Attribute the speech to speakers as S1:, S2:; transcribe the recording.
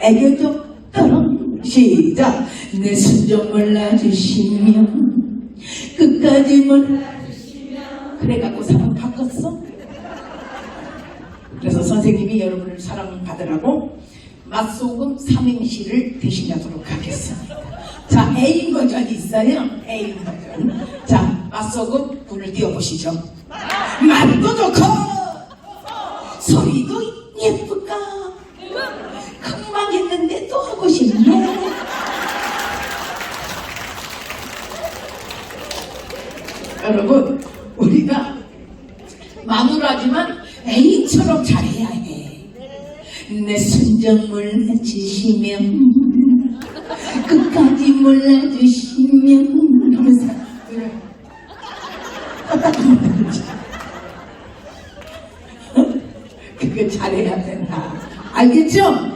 S1: 애교적 따랑 시작 내 순정 몰라주시면 끝까지 몰라주시면 그래갖고 사랑 바꿨어? 그래서 선생님이 여러분을 사랑받으라고 맛소금 삼행시를 대신하도록 하겠습니다. 자, A 버전이 있어요. A 버전. 자, 맛소금 불을 띄워보시죠. 맛도 좋고 소리도 예쁘까 금방 하고 싶네. 여러분, 우리가 마누라지만 애인처럼 잘해야 해. 내 순정 몰라주시면 끝까지 몰라주시면 하면서 그러지. 그거 잘해야 된다. 알겠죠?